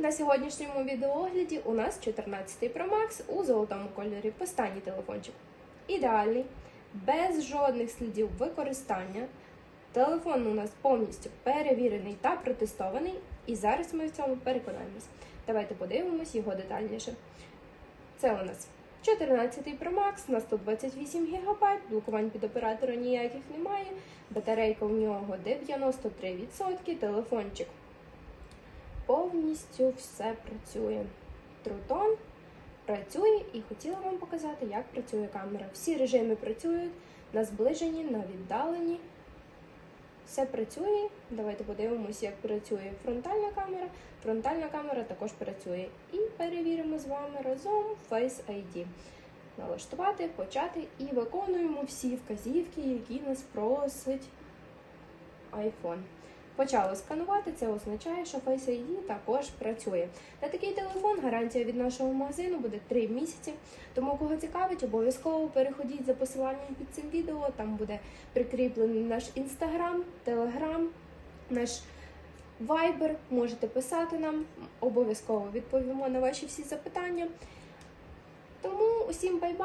На сьогоднішньому відеоогляді у нас 14 Pro Max у золотому кольорі. Останній телефончик. Ідеальний, без жодних слідів використання. Телефон у нас повністю перевірений та протестований, і зараз ми в цьому переконаємось. Давайте подивимось його детальніше. Це у нас 14 Pro Max на 128 ГБ, блокувань під оператора ніяких немає. Батарейка у нього 93%, телефончик повністю все працює. Трутон працює і хотіла вам показати, як працює камера. Всі режими працюють на зближенні, на віддалені. Все працює. Давайте подивимося, як працює фронтальна камера. Фронтальна камера також працює. І перевіримо з вами разом Face ID. Налаштувати, почати і виконуємо всі вказівки, які нас просить iPhone. Почало сканувати, це означає, що Face ID також працює. На такий телефон гарантія від нашого магазину буде 3 місяці. Тому, кого цікавить, обов'язково переходіть за посиланням під цим відео. Там буде прикріплений наш інстаграм, телеграм, наш вайбер. Можете писати нам, обов'язково відповімо на ваші всі запитання. Тому усім бай-бай!